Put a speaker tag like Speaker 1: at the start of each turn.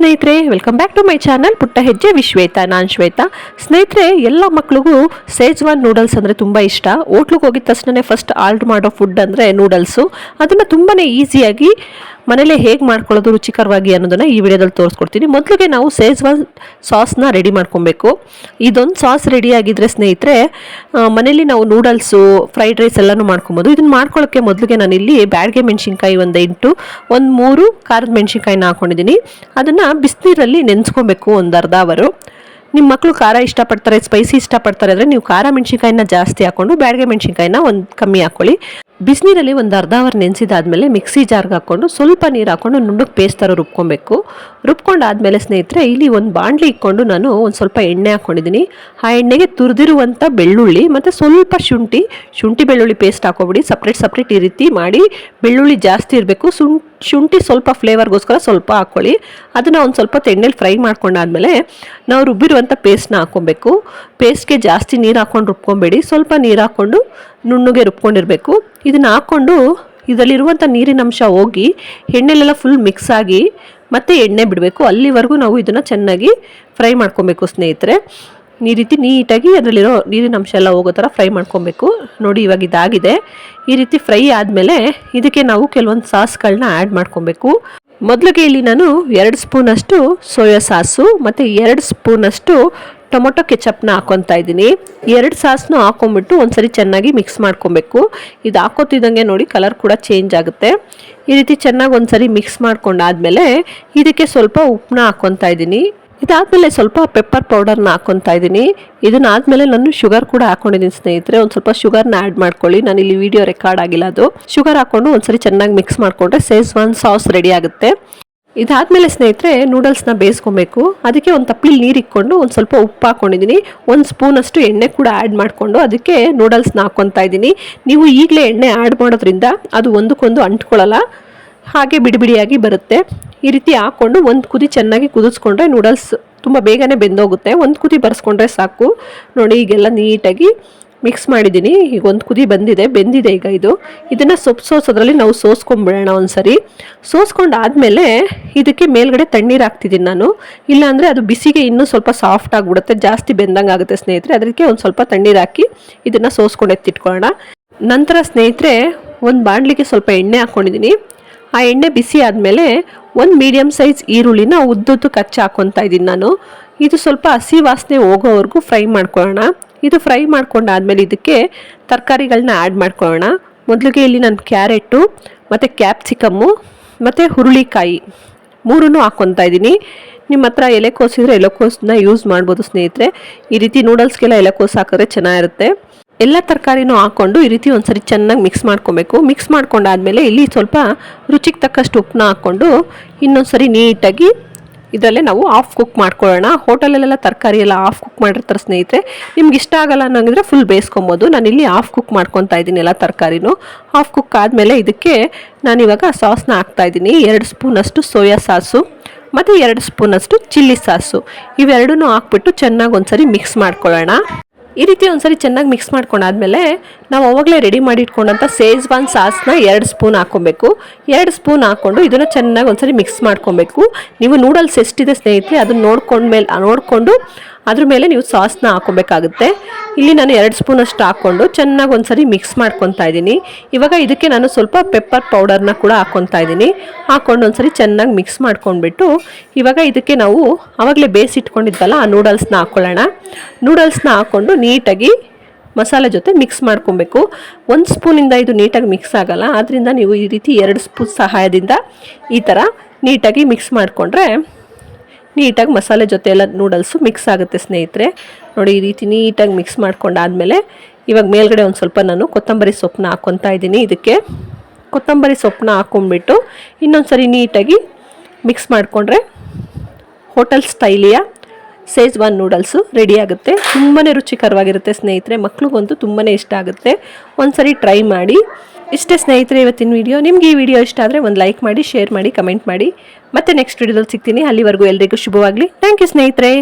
Speaker 1: ಸ್ನೇಹಿತರೆ welcome back to my channel ಪುಟ್ಟ ಹೆಜ್ಜೆ ವಿಶ್ವೇತ, ನಾನು ಶ್ವೇತಾ. ಸ್ನೇಹಿತರೆ, ಎಲ್ಲ ಮಕ್ಳಿಗೂ ಸೇಜ್ವಾನ್ ನೂಡಲ್ಸ್ ಅಂದರೆ ತುಂಬ ಇಷ್ಟ. ಹೋಟ್ಲಿಗೆ ಹೋಗಿದ ತಕ್ಷಣ ಫಸ್ಟ್ ಆರ್ಡ್ರ್ ಮಾಡೋ ಫುಡ್ ಅಂದರೆ ನೂಡಲ್ಸು ಅದನ್ನು ತುಂಬಾ ಈಸಿಯಾಗಿ ಮನೇಲೆ ಹೇಗೆ ಮಾಡ್ಕೊಳ್ಳೋದು ರುಚಿಕರವಾಗಿ ಅನ್ನೋದನ್ನು ಈ ವಿಡಿಯೋದಲ್ಲಿ ತೋರಿಸ್ಕೊಡ್ತೀನಿ. ಮೊದಲಿಗೆ ನಾವು ಸೇಜ್ವಾನ್ ಸಾಸ್ನ ರೆಡಿ ಮಾಡ್ಕೊಬೇಕು. ಇದೊಂದು ಸಾಸ್ ರೆಡಿ ಆಗಿದ್ರೆ ಸ್ನೇಹಿತರೆ ಮನೇಲಿ ನಾವು ನೂಡಲ್ಸು, ಫ್ರೈಡ್ ರೈಸ್ ಎಲ್ಲನೂ ಮಾಡ್ಕೊಬೋದು. ಇದನ್ನು ಮಾಡ್ಕೊಳ್ಳೋಕ್ಕೆ ಮೊದಲಿಗೆ ನಾನಿಲ್ಲಿ ಬ್ಯಾಡ್ಗೆ ಮೆಣಸಿನ್ಕಾಯಿ ಒಂದು ಎಂಟು, ಒಂದು ಮೂರು ಖಾರದ ಮೆಣಸಿನ್ಕಾಯಿನ ಹಾಕೊಂಡಿದ್ದೀನಿ. ಅದನ್ನು ಬಿಸಿನೀರಲ್ಲಿ ನೆನೆಸ್ಕೊಬೇಕು ಒಂದು ಅರ್ಧ ಅವರು. ನಿಮ್ಮ ಮಕ್ಕಳು ಖಾರ ಇಷ್ಟಪಡ್ತಾರೆ ಸ್ಪೈಸಿ ಇಷ್ಟಪಡ್ತಾರೆ ಅಂದರೆ ನೀವು ಖಾರ ಮೆಣಸಿನ್ಕಾಯಿನ ಜಾಸ್ತಿ ಹಾಕ್ಕೊಂಡು ಬ್ಯಾಡ್ಗೆ ಮೆಣಸಿನ್ಕಾಯಿನ ಒಂದು ಕಮ್ಮಿ ಹಾಕೊಳ್ಳಿ. ಬಿಸಿನೀರಲ್ಲಿ ಒಂದು ಅರ್ಧ ಅವರ್ ನೆನೆಸಿದಾದ್ಮೇಲೆ ಮಿಕ್ಸಿ ಜಾರ್ಗೆ ಹಾಕ್ಕೊಂಡು ಸ್ವಲ್ಪ ನೀರು ಹಾಕ್ಕೊಂಡು ನುಣ್ಣಗೆ ಪೇಸ್ಟ್ ಥರ ರುಬ್ಕೊಬೇಕು. ರುಬ್ಕೊಂಡಾದ್ಮೇಲೆ ಸ್ನೇಹಿತರೆ, ಇಲ್ಲಿ ಒಂದು ಬಾಣಲಿ ಇಟ್ಕೊಂಡು ನಾನು ಒಂದು ಸ್ವಲ್ಪ ಎಣ್ಣೆ ಹಾಕ್ಕೊಂಡಿದ್ದೀನಿ ಆ ಎಣ್ಣೆಗೆ ತುರಿದಿರುವಂಥ ಬೆಳ್ಳುಳ್ಳಿ ಮತ್ತು ಸ್ವಲ್ಪ ಶುಂಠಿ ಶುಂಠಿ ಬೆಳ್ಳುಳ್ಳಿ ಪೇಸ್ಟ್ ಹಾಕೋಬಿಡಿ ಸಪ್ರೇಟ್ ಸಪ್ರೇಟ್ ಈ ರೀತಿ ಮಾಡಿ ಬೆಳ್ಳುಳ್ಳಿ ಜಾಸ್ತಿ ಇರಬೇಕು. ಸುಂ, ಶುಂಠಿ ಸ್ವಲ್ಪ ಫ್ಲೇವರ್ಗೋಸ್ಕರ ಸ್ವಲ್ಪ ಹಾಕ್ಕೊಳ್ಳಿ. ಅದನ್ನು ಒಂದು ಸ್ವಲ್ಪ ತೆಣ್ಣೆಲಿ ಫ್ರೈ ಮಾಡ್ಕೊಂಡಾದ್ಮೇಲೆ ನಾವು ರುಬ್ಬಿರುವಂಥ ಪೇಸ್ಟ್ನ ಹಾಕ್ಕೊಬೇಕು. ಪೇಸ್ಟ್ಗೆ ಜಾಸ್ತಿ ನೀರು ಹಾಕ್ಕೊಂಡು ರುಬ್ಕೊಬೇಡಿ. ಸ್ವಲ್ಪ ನೀರು ಹಾಕ್ಕೊಂಡು ನುಣ್ಣಗೆ ರುಬ್ಕೊಂಡಿರಬೇಕು. ಇದನ್ನು ಹಾಕ್ಕೊಂಡು ಇದರಲ್ಲಿರುವಂಥ ನೀರಿನ ಅಂಶ ಹೋಗಿ ಎಣ್ಣೆಲೆಲ್ಲ ಫುಲ್ ಮಿಕ್ಸ್ ಆಗಿ ಮತ್ತೆ ಎಣ್ಣೆ ಬಿಡಬೇಕು. ಅಲ್ಲಿವರೆಗೂ ನಾವು ಇದನ್ನು ಚೆನ್ನಾಗಿ ಫ್ರೈ ಮಾಡ್ಕೊಬೇಕು ಸ್ನೇಹಿತರೆ. ಈ ರೀತಿ ನೀಟಾಗಿ ಅದರಲ್ಲಿರೋ ನೀರಿನ ಅಂಶ ಎಲ್ಲ ಹೋಗೋ ಥರ ಫ್ರೈ ಮಾಡ್ಕೊಬೇಕು. ನೋಡಿ ಇವಾಗ ಇದಾಗಿದೆ. ಈ ರೀತಿ ಫ್ರೈ ಆದಮೇಲೆ ಇದಕ್ಕೆ ನಾವು ಕೆಲವೊಂದು ಸಾಸ್ಗಳನ್ನ ಆ್ಯಡ್ ಮಾಡ್ಕೊಬೇಕು. ಮೊದಲಿಗೆ ಇಲ್ಲಿ ನಾನು ಎರಡು ಸ್ಪೂನಷ್ಟು ಸೋಯಾ ಸಾಸು, ಮತ್ತು ಎರಡು ಸ್ಪೂನಷ್ಟು ಟೊಮೊಟೊ ಕೆಚಪ್ನ ಹಾಕೊತಾ ಇದ್ದೀನಿ. ಎರಡು ಸಾಸ್ನು ಹಾಕೊಂಡ್ಬಿಟ್ಟು ಒಂದ್ಸರಿ ಚೆನ್ನಾಗಿ ಮಿಕ್ಸ್ ಮಾಡ್ಕೊಬೇಕು. ಇದು ಹಾಕೋತಿದ್ದಂಗೆ ನೋಡಿ ಕಲರ್ ಕೂಡ ಚೇಂಜ್ ಆಗುತ್ತೆ. ಈ ರೀತಿ ಚೆನ್ನಾಗಿ ಒಂದ್ಸರಿ ಮಿಕ್ಸ್ ಮಾಡ್ಕೊಂಡಾದ್ಮೇಲೆ ಇದಕ್ಕೆ ಸ್ವಲ್ಪ ಉಪ್ಪನ್ನ ಹಾಕೊತಾ ಇದ್ದೀನಿ. ಇದಾದ್ಮೇಲೆ ಸ್ವಲ್ಪ ಪೆಪ್ಪರ್ ಪೌಡರ್ನ ಹಾಕೊತಾ ಇದ್ದೀನಿ. ಇದನ್ನಾದ್ಮೇಲೆ ನಾನು ಶುಗರ್ ಕೂಡ ಹಾಕೊಂಡಿದ್ದೀನಿ ಸ್ನೇಹಿತರೆ. ಒಂದು ಸ್ವಲ್ಪ ಶುಗರ್ನ ಆ್ಯಡ್ ಮಾಡ್ಕೊಳ್ಳಿ. ನಾನು ಇಲ್ಲಿ ವಿಡಿಯೋ ರೆಕಾರ್ಡ್ ಆಗಿಲ್ಲ ಅದು. ಶುಗರ್ ಹಾಕೊಂಡು ಒಂದ್ಸರಿ ಚೆನ್ನಾಗಿ ಮಿಕ್ಸ್ ಮಾಡಿಕೊಂಡ್ರೆ ಸೇಸ್ವಾನ್ ಸಾಸ್ ರೆಡಿ ಆಗುತ್ತೆ. ಇದಾದ್ಮೇಲೆ ಸ್ನೇಹಿತರೆ ನೂಡಲ್ಸ್ನ ಬೇಯಿಸ್ಕೊಬೇಕು. ಅದಕ್ಕೆ ಒಂದು ತಪ್ಪಲಿ ನೀರು ಇಕ್ಕೊಂಡು ಒಂದು ಸ್ವಲ್ಪ ಉಪ್ಪು ಹಾಕ್ಕೊಂಡಿದ್ದೀನಿ ಒಂದು ಸ್ಪೂನಷ್ಟು ಎಣ್ಣೆ ಕೂಡ ಆ್ಯಡ್ ಮಾಡಿಕೊಂಡು ಅದಕ್ಕೆ ನೂಡಲ್ಸ್ನ ಹಾಕ್ಕೊತಾ ಇದ್ದೀನಿ. ನೀವು ಈಗಲೇ ಎಣ್ಣೆ ಆ್ಯಡ್ ಮಾಡೋದ್ರಿಂದ ಅದು ಒಂದಕ್ಕೊಂದು ಅಂಟ್ಕೊಳ್ಳಲ್ಲ. ಹಾಗೆ ಬಿಡಿಬಿಡಿಯಾಗಿ ಬರುತ್ತೆ. ಈ ರೀತಿ ಹಾಕ್ಕೊಂಡು ಒಂದು ಕುದಿ ಚೆನ್ನಾಗಿ ಕುದಿಸ್ಕೊಂಡ್ರೆ ನೂಡಲ್ಸ್ ತುಂಬ ಬೇಗನೆ ಬೆಂದೋಗುತ್ತೆ. ಒಂದು ಕುದಿ ಬರೆಸ್ಕೊಂಡ್ರೆ ಸಾಕು. ನೋಡಿ, ಈಗೆಲ್ಲ ನೀಟಾಗಿ ಮಿಕ್ಸ್ ಮಾಡಿದ್ದೀನಿ. ಈಗ ಒಂದು ಕುದಿ ಬಂದಿದೆ, ಬೆಂದಿದೆ ಈಗ ಇದು. ಇದನ್ನು ಸೊಪ್ಪು ಸೋಸೋದ್ರಲ್ಲಿ ನಾವು ಸೋಸ್ಕೊಂಡ್ಬಿಡೋಣ ಒಂದ್ಸರಿ. ಸೋಸ್ಕೊಂಡಾದ್ಮೇಲೆ ಇದಕ್ಕೆ ಮೇಲ್ಗಡೆ ತಣ್ಣೀರು ಹಾಕ್ತಿದ್ದೀನಿ ನಾನು. ಇಲ್ಲಾಂದರೆ ಅದು ಬಿಸಿಗೆ ಇನ್ನೂ ಸ್ವಲ್ಪ ಸಾಫ್ಟ್ ಆಗಿಬಿಡುತ್ತೆ, ಜಾಸ್ತಿ ಬೆಂದಂಗೆ ಆಗುತ್ತೆ ಸ್ನೇಹಿತರೆ. ಅದಕ್ಕೆ ಒಂದು ಸ್ವಲ್ಪ ತಣ್ಣೀರು ಹಾಕಿ ಇದನ್ನು ಸೋಸ್ಕೊಂಡು ಎತ್ತಿಟ್ಕೊಳ್ಳೋಣ. ನಂತರ ಸ್ನೇಹಿತರೆ, ಒಂದು ಬಾಣಲಿಗೆ ಸ್ವಲ್ಪ ಎಣ್ಣೆ ಹಾಕ್ಕೊಂಡಿದ್ದೀನಿ ಆ ಎಣ್ಣೆ ಬಿಸಿ ಆದಮೇಲೆ ಒಂದು ಮೀಡಿಯಮ್ ಸೈಜ್ ಈರುಳ್ಳಿನ ಉದ್ದುದ್ದು ಕಚ್ಚಿ ಹಾಕ್ಕೊತಾ ಇದ್ದೀನಿ ನಾನು. ಇದು ಸ್ವಲ್ಪ ಹಸಿ ವಾಸನೆ ಹೋಗೋವರೆಗೂ ಫ್ರೈ ಮಾಡ್ಕೊಳ್ಳೋಣ. ಇದು ಫ್ರೈ ಮಾಡ್ಕೊಂಡಾದಮೇಲೆ ಇದಕ್ಕೆ ತರಕಾರಿಗಳನ್ನ ಆ್ಯಡ್ ಮಾಡ್ಕೊಳ್ಳೋಣ. ಮೊದಲಿಗೆ ಇಲ್ಲಿ ನಾನು ಕ್ಯಾರೆಟು, ಮತ್ತು ಕ್ಯಾಪ್ಸಿಕಮ್ಮು, ಮತ್ತು ಹುರುಳಿಕಾಯಿ ಮೂರನ್ನು ಹಾಕ್ಕೊತಾ ಇದ್ದೀನಿ. ನಿಮ್ಮ ಹತ್ರ ಎಲೆಕೋಸಿದ್ರೆ ಎಲೆಕೋಸನ್ನ ಯೂಸ್ ಮಾಡ್ಬೋದು ಸ್ನೇಹಿತರೆ. ಈ ರೀತಿ ನೂಡಲ್ಸ್ಗೆಲ್ಲ ಎಲೆಕೋಸು ಹಾಕಿದ್ರೆ ಚೆನ್ನಾಗಿರುತ್ತೆ. ಎಲ್ಲ ತರಕಾರಿನೂ ಹಾಕ್ಕೊಂಡು ಈ ರೀತಿ ಒಂದ್ಸರಿ ಚೆನ್ನಾಗಿ ಮಿಕ್ಸ್ ಮಾಡ್ಕೊಬೇಕು. ಮಿಕ್ಸ್ ಮಾಡ್ಕೊಂಡಾದ್ಮೇಲೆ ಇಲ್ಲಿ ಸ್ವಲ್ಪ ರುಚಿಗೆ ತಕ್ಕಷ್ಟು ಉಪ್ಪನ್ನ ಹಾಕ್ಕೊಂಡು ಇನ್ನೊಂದ್ಸರಿ ನೀಟಾಗಿ ಇದರಲ್ಲೇ ನಾವು ಆಫ್ ಕುಕ್ ಮಾಡ್ಕೊಳ್ಳೋಣ. ಹೋಟೆಲಲ್ಲೆಲ್ಲ ತರಕಾರಿ ಎಲ್ಲ ಆಫ್ ಕುಕ್ ಮಾಡಿರ್ತಾರೆ ಸ್ನೇಹಿತರೆ, ನಿಮ್ಗೆ ಇಷ್ಟ ಆಗಲ್ಲ ಅನ್ನೋಂಗಿದ್ರೆ ಫುಲ್ ಬೇಯಿಸ್ಕೊಬೋದು. ನಾನಿಲ್ಲಿ ಆಫ್ ಕುಕ್ ಮಾಡ್ಕೊತಾ ಇದ್ದೀನಿ ಎಲ್ಲ ತರಕಾರಿನೂ. ಆಫ್ ಕುಕ್ ಆದಮೇಲೆ ಇದಕ್ಕೆ ನಾನಿವಾಗ ಸಾಸ್ನ ಹಾಕ್ತಾ ಇದ್ದೀನಿ. ಎರಡು ಸ್ಪೂನಷ್ಟು ಸೋಯಾ ಸಾಸು, ಮತ್ತು ಎರಡು ಸ್ಪೂನಷ್ಟು ಚಿಲ್ಲಿ ಸಾಸು. ಇವೆರಡೂ ಹಾಕ್ಬಿಟ್ಟು ಚೆನ್ನಾಗಿ ಒಂದ್ಸರಿ ಮಿಕ್ಸ್ ಮಾಡ್ಕೊಳ್ಳೋಣ. ಈ ರೀತಿ ಒಂದ್ಸರಿ ಚೆನ್ನಾಗಿ ಮಿಕ್ಸ್ ಮಾಡ್ಕೊಂಡಾದ್ಮೇಲೆ ನಾವು ಅವಾಗಲೇ ರೆಡಿ ಮಾಡಿ ಇಟ್ಕೊಂಡಂಥ ಸೇಜ್ವಾನ್ ಸಾಸ್ನ ಎರಡು ಸ್ಪೂನ್ ಹಾಕ್ಕೊಬೇಕು. ಎರಡು ಸ್ಪೂನ್ ಹಾಕ್ಕೊಂಡು ಇದನ್ನು ಚೆನ್ನಾಗಿ ಒಂದ್ಸರಿ ಮಿಕ್ಸ್ ಮಾಡ್ಕೊಬೇಕು. ನೀವು ನೂಡಲ್ಸ್ ಎಷ್ಟಿದೆ ಸ್ನೇಹಿತರೆ, ಅದನ್ನ ನೋಡ್ಕೊಂಡ್ಮೇಲೆ, ನೋಡಿಕೊಂಡು ಅದ್ರ ಮೇಲೆ ನೀವು ಸಾಸ್ನ ಹಾಕ್ಕೊಬೇಕಾಗುತ್ತೆ ಇಲ್ಲಿ ನಾನು ಎರಡು ಸ್ಪೂನ್ ಅಷ್ಟು ಹಾಕ್ಕೊಂಡು ಚೆನ್ನಾಗಿ ಒಂದ್ಸರಿ ಮಿಕ್ಸ್ ಮಾಡ್ಕೊತಾ ಇದ್ದೀನಿ. ಇವಾಗ ಇದಕ್ಕೆ ನಾನು ಸ್ವಲ್ಪ ಪೆಪ್ಪರ್ ಪೌಡರ್ನ ಕೂಡ ಹಾಕ್ಕೊತಾ ಇದ್ದೀನಿ. ಹಾಕ್ಕೊಂಡು ಒಂದ್ಸರಿ ಚೆನ್ನಾಗಿ ಮಿಕ್ಸ್ ಮಾಡ್ಕೊಂಡ್ಬಿಟ್ಟು ಇವಾಗ ಇದಕ್ಕೆ ನಾವು ಆವಾಗಲೇ ಬೇಯಿಸಿಟ್ಕೊಂಡಿದ್ವಲ್ಲ ಆ ನೂಡಲ್ಸ್ನ ಹಾಕ್ಕೊಳ್ಳೋಣ ನೂಡಲ್ಸ್ನ ಹಾಕ್ಕೊಂಡು ನೀಟಾಗಿ ಮಸಾಲೆ ಜೊತೆ ಮಿಕ್ಸ್ ಮಾಡ್ಕೊಬೇಕು. ಒಂದು ಸ್ಪೂನಿಂದ ಇದು ನೀಟಾಗಿ ಮಿಕ್ಸ್ ಆಗಲ್ಲ. ಆದ್ದರಿಂದ ನೀವು ಈ ರೀತಿ ಎರಡು ಸ್ಪೂನ್ ಸಹಾಯದಿಂದ ಈ ಥರ ನೀಟಾಗಿ ಮಿಕ್ಸ್ ಮಾಡಿಕೊಂಡ್ರೆ ನೀಟಾಗಿ ಮಸಾಲೆ ಜೊತೆ ಎಲ್ಲ ನೂಡಲ್ಸು ಮಿಕ್ಸ್ ಆಗುತ್ತೆ ಸ್ನೇಹಿತರೆ. ನೋಡಿ, ಈ ರೀತಿ ನೀಟಾಗಿ ಮಿಕ್ಸ್ ಮಾಡ್ಕೊಂಡಾದ್ಮೇಲೆ ಇವಾಗ ಮೇಲ್ಗಡೆ ಒಂದು ಸ್ವಲ್ಪ ನಾನು ಕೊತ್ತಂಬರಿ ಸೊಪ್ಪನ್ನ ಹಾಕ್ಕೊತಾ ಇದ್ದೀನಿ. ಇದಕ್ಕೆ ಕೊತ್ತಂಬರಿ ಸೊಪ್ಪನ್ನ ಹಾಕೊಂಡ್ಬಿಟ್ಟು ಇನ್ನೊಂದು ಸರಿ ನೀಟಾಗಿ ಮಿಕ್ಸ್ ಮಾಡಿಕೊಂಡ್ರೆ ಹೋಟೆಲ್ ಸ್ಟೈಲಿಯ ಸೇಜ್ವಾನ್ ನೂಡಲ್ಸು ರೆಡಿ ಆಗುತ್ತೆ. ತುಂಬಾ ರುಚಿಕರವಾಗಿರುತ್ತೆ ಸ್ನೇಹಿತರೆ. ಮಕ್ಳಿಗಂತೂ ತುಂಬಾ ಇಷ್ಟ ಆಗುತ್ತೆ. ಒಂದು ಸರಿ ಟ್ರೈ ಮಾಡಿ. ಇಷ್ಟೇ ಸ್ನೇಹಿತರೆ, ಇವತ್ತಿನ ವಿಡಿಯೋ ನಿಮಗೆ ಈ ವಿಡಿಯೋ ಇಷ್ಟ ಆದರೆ ಒಂದು ಲೈಕ್ ಮಾಡಿ ಶೇರ್ ಮಾಡಿ ಕಮೆಂಟ್ ಮಾಡಿ. ಮತ್ತೆ ನೆಕ್ಸ್ಟ್ ವಿಡಿಯೋದಲ್ಲಿ ಸಿಗ್ತೀನಿ. ಅಲ್ಲಿವರೆಗೂ ಎಲ್ರಿಗೂ ಶುಭವಾಗಲಿ. ಥ್ಯಾಂಕ್ ಯು ಸ್ನೇಹಿತರೆ.